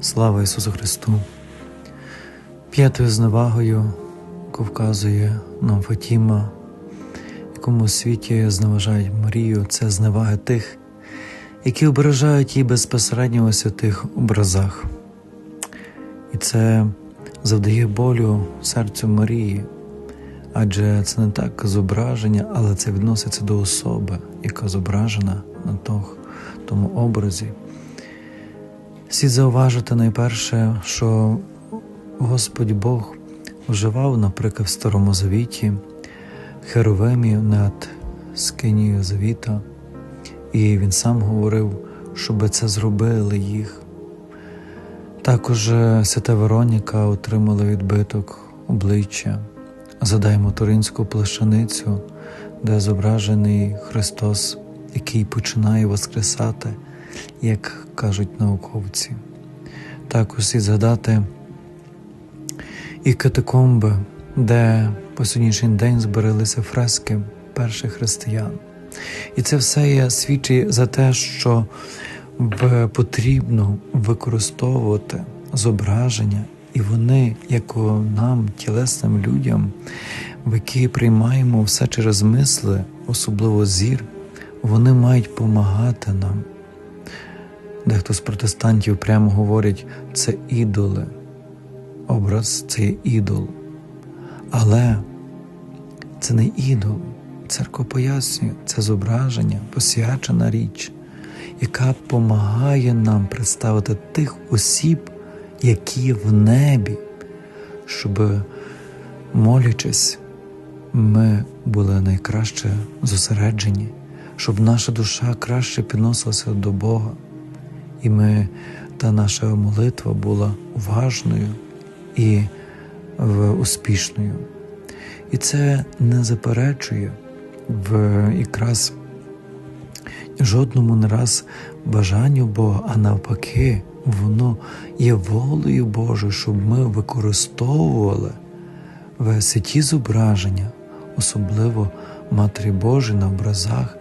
Слава Ісусу Христу! П'ятою зневагою, яку вказує нам Фатіма, якому світі зневажають Марію, це зневаги тих, які ображають її безпосередньо у святих образах. І це завдає болю серцю Марії, адже це не так зображення, але це відноситься до особи, яка зображена на тому образі. Слід зауважити найперше, що Господь Бог вживав, наприклад, в Старому Завіті херовимів над скинією Завіта, і він сам говорив, щоб це зробили їх. Також свята Вероніка отримала відбиток обличчя. Задаємо Туринську плащаницю, де зображений Христос, який починає воскресати як кажуть науковці. Також і згадати і катакомби, де по сьогоднішній день збиралися фрески перших християн. І це все є свідчить за те, що потрібно використовувати зображення, і вони, як нам, тілесним людям, в які приймаємо все через мисли, особливо зір, вони мають допомагати нам. Дехто з протестантів прямо говорять, це ідоли, образ це є ідол. Але це не ідол. Церква пояснює, це зображення, посвячена річ, яка допомагає нам представити тих осіб, які в небі, щоб, молячись, ми були найкраще зосереджені, щоб наша душа краще підносилася до Бога і ми, та наша молитва була уважною і успішною. І це не заперечує в якраз жодному не раз бажанню Бога, а навпаки, воно є волею Божою, щоб ми використовували весь ті зображення, особливо Матері Божої на образах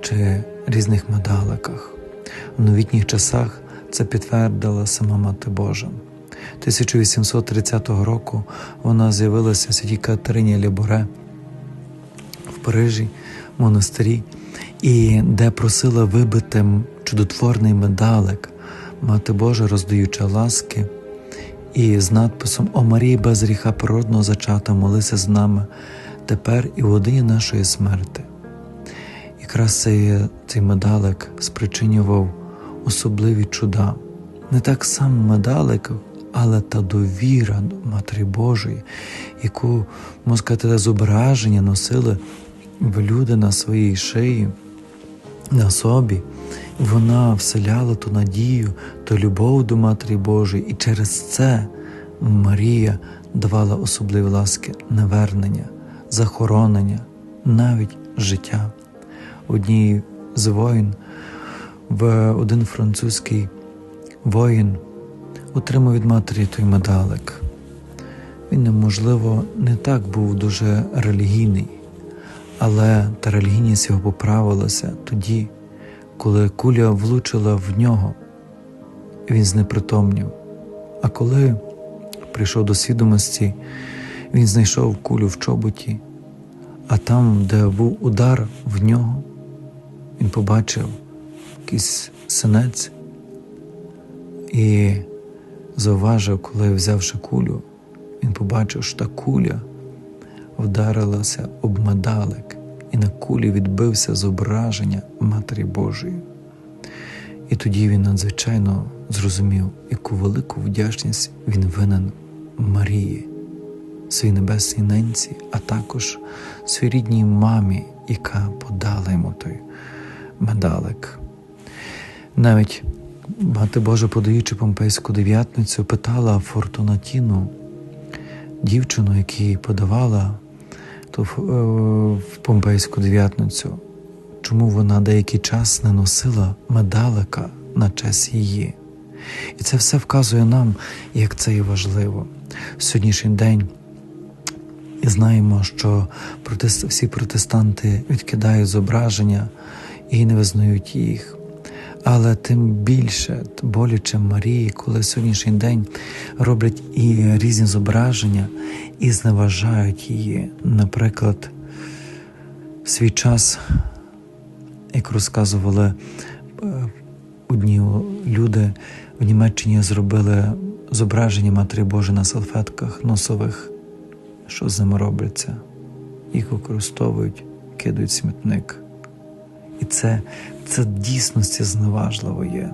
чи різних медаликах. У новітніх часах це підтвердила сама Мати Божа. 1830 року вона з'явилася в святій Катерині Ліборе в Парижі, в монастирі, і де просила вибити чудотворний медалик, Мати Божа, роздаюча ласки, і з надписом О Марії без гріха природного зачата молися з нами тепер і в годині нашої смерти. Якраз цей, цей медалик спричинював особливі чуда. Не так сам медалик, але та довіра Матері Божої, яку, можна сказати, зображення носили в люди на своїй шиї, на собі. Вона вселяла ту надію, ту любов до Матері Божої, і через це Марія давала особливі ласки навернення, захоронення, навіть життя. Одній з воїн в один французький воїн отримав від матері той медалик. Він, неможливо, не так був дуже релігійний, але та релігійність його поправилася тоді, коли куля влучила в нього, він знепритомнів. А коли прийшов до свідомості, він знайшов кулю в чоботі, а там, де був удар в нього, він побачив якийсь синець і зауважив, коли взявши кулю, він побачив, що та куля вдарилася об медалик, і на кулі відбився зображення Матері Божої. І тоді він надзвичайно зрозумів, яку велику вдячність він винен Марії, своїй небесній ненці, а також своїй рідній мамі, яка подала йому той медалик. Навіть Мати Божа, подаючи помпейську дев'ятницю, питала Фортунатіну, дівчину, якій подавала ту е, в помпейську дев'ятницю, чому вона деякий час не носила медалика на честь її. І це все вказує нам, як це є важливо. Сьогоднішній день і знаємо, що всі протестанти відкидають зображення і не визнають їх. Але тим більше боляче Марії, коли сьогоднішній день роблять і різні зображення і зневажають її. Наприклад, в свій час, як розказували е, одні люди в Німеччині зробили зображення Матері Божої на салфетках носових. Що з ними робиться? Їх використовують, кидають смітник. І це, це дійсності зневажливо є.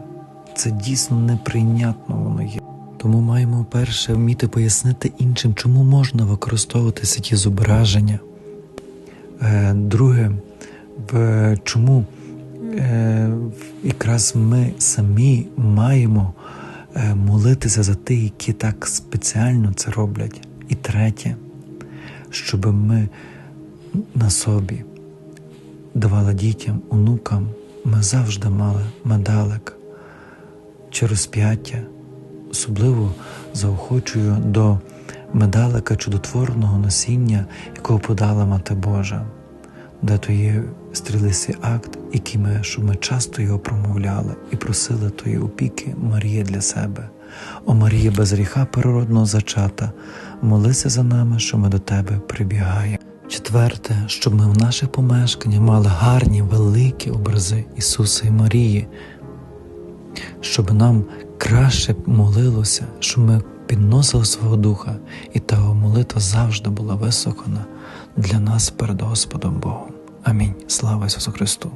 Це дійсно неприйнятно воно є. Тому маємо перше вміти пояснити іншим, чому можна використовуватися ті зображення. Е, Друге, чому е, якраз ми самі маємо е, молитися за тих, які так спеціально це роблять. І третє, щоб ми на собі давали дітям, онукам, ми завжди мали медалик чи розп'яття. Особливо заохочую до медалика чудотворного носіння, якого подала Мати Божа, де то є стрілистий акт, який ми, щоб ми часто його промовляли і просили тої опіки Марії для себе. О Марія без гріха переродного зачата, молися за нами, що ми до тебе прибігаємо. Четверте, щоб ми в наших помешканнях мали гарні, великі образи Ісуса і Марії, щоб нам краще молилося, щоб ми підносили свого духа, і та молитва завжди була високана для нас перед Господом Богом. Амінь. Слава Ісусу Христу!